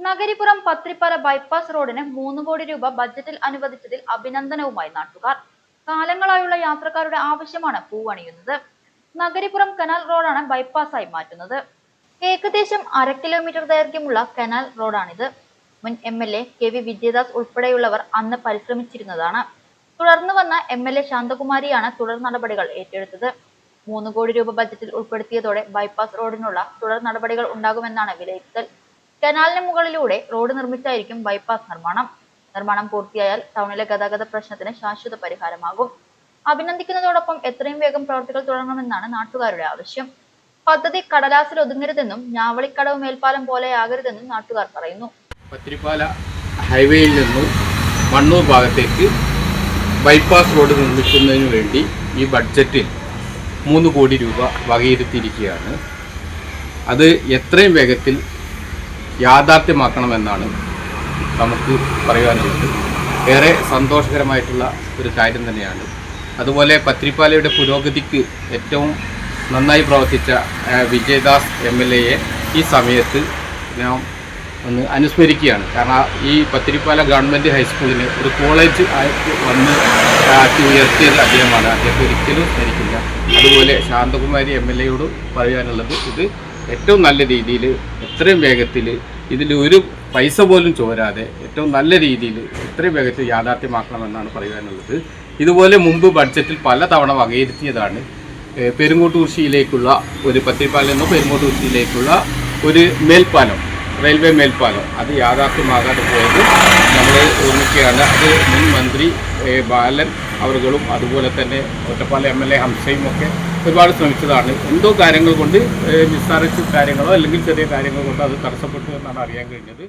നഗരിപുറം പത്രിപ്പറ bypass റോഡിന് മൂന്ന് കോടി രൂപ ബജറ്റിൽ അനുവദിച്ചതിൽ അഭിനന്ദനവുമായി നാട്ടുകാർ. കാലങ്ങളായുള്ള യാത്രക്കാരുടെ ആവശ്യമാണ് പൂവണിയുന്നത് നഗരിപുറം കനാൽ റോഡാണ് ബൈപ്പാസായി മാറ്റുന്നത്. ഏകദേശം അര കിലോമീറ്റർ ദൈർഘ്യമുള്ള കനാൽ റോഡാണിത് മുൻ M L A K V Vijayadas ഉൾപ്പെടെയുള്ളവർ അന്ന് പരിശ്രമിച്ചിരുന്നതാണ്. തുടർന്ന് വന്ന എം എൽ എ ശാന്തകുമാരിയാണ് തുടർ നടപടികൾ ഏറ്റെടുത്തത്. മൂന്ന് കോടി രൂപ ബജറ്റിൽ ഉൾപ്പെടുത്തിയതോടെ ബൈപ്പാസ് റോഡിനുള്ള തുടർ നടപടികൾ ഉണ്ടാകുമെന്നാണ് വിലയിരുത്തൽ. കനാലിന് മുകളിലൂടെ റോഡ് നിർമ്മിച്ചായിരിക്കും ബൈപ്പാസ് നിർമ്മാണം. നിർമ്മാണം പൂർത്തിയായാൽ ടൗണിലെ ഗതാഗത പ്രശ്നത്തിന് ശാശ്വത പരിഹാരമാകും. അഭിനന്ദിക്കുന്നതോടൊപ്പം എത്രയും വേഗം പ്രവർത്തികൾ തുടങ്ങണമെന്നാണ് നാട്ടുകാരുടെ ആവശ്യം. പദ്ധതി കടലാസിൽ ഒതുങ്ങരുതെന്നും ഞാവളിക്കടവ് മേൽപ്പാലം പോലെയാകരുതെന്നും നാട്ടുകാർ പറയുന്നു. പത്തിരിപ്പാല ഹൈവേയിൽ നിന്നും മണ്ണൂർ ഭാഗത്തേക്ക് ബൈപ്പാസ് റോഡ് നിർമ്മിക്കുന്നതിന് വേണ്ടി ഈ ബഡ്ജറ്റിൽ മൂന്ന് കോടി രൂപ വകയിരുത്തിയിരിക്കുകയാണ്. അത് എത്രയും വേഗത്തിൽ യാഥാർത്ഥ്യമാക്കണമെന്നാണ് നമുക്ക് പറയാനുള്ളത്. ഏറെ സന്തോഷകരമായിട്ടുള്ള ഒരു കാര്യം തന്നെയാണ്. അതുപോലെ പത്രിപ്പാലയുടെ പുരോഗതിക്ക് ഏറ്റവും നന്നായി പ്രവർത്തിച്ച വിജയദാസ് എം എൽ എയെ ഈ സമയത്ത് ഞാൻ ഒന്ന് അനുസ്മരിക്കുകയാണ്. കാരണം ഈ പത്തിരിപ്പാല ഗവൺമെന്റ് ഹൈസ്കൂളിന് ഒരു കോളേജ് ആയിട്ട് വന്ന് ആക്കി ഉയർത്തിയത് അദ്ദേഹമാണ്. അദ്ദേഹത്തെ ഒരിക്കലും സ്മരിക്കില്ല. അതുപോലെ ശാന്തകുമാരി എം എൽ എയോട് പറയാനുള്ളത് ഇത് ഏറ്റവും നല്ല രീതിയിൽ എത്രയും വേഗത്തിൽ ഇതിൽ ഒരു പൈസ പോലും ചോരാതെ ഏറ്റവും നല്ല രീതിയിൽ എത്രയും വേഗത്തിൽ യാഥാർത്ഥ്യമാക്കണമെന്നാണ് പറയാനുള്ളത്. ഇതുപോലെ മുമ്പ് ബഡ്ജറ്റിൽ പല തവണ വകയിരുത്തിയതാണ് പെരുങ്ങോട്ടൂർശിയിലേക്കുള്ള ഒരു പത്തിരിപ്പാലം എന്നോ പെരുങ്ങോട്ടൂർശിയിലേക്കുള്ള ഒരു മേൽപ്പാലം റെയിൽവേ മേൽപ്പാലം. അത് യാഥാർത്ഥ്യമാകാതെ പോയത് നമ്മൾ ഓർമ്മിക്കുകയാണ് അത് മുൻ മന്ത്രി ബാലൻ അവരുകളും അതുപോലെ തന്നെ ഒറ്റപ്പാലം എം എൽ എ ഹംസയും ഒക്കെ ഒരുപാട് ശ്രമിച്ചതാണ്. എന്തോ കാര്യങ്ങൾ കൊണ്ട് നിസ്സാര കാര്യങ്ങളോ അല്ലെങ്കിൽ ചെറിയ കാര്യങ്ങൾ കൊണ്ട് അത് തടസ്സപ്പെട്ടു എന്നാണ് അറിയാൻ കഴിഞ്ഞത്.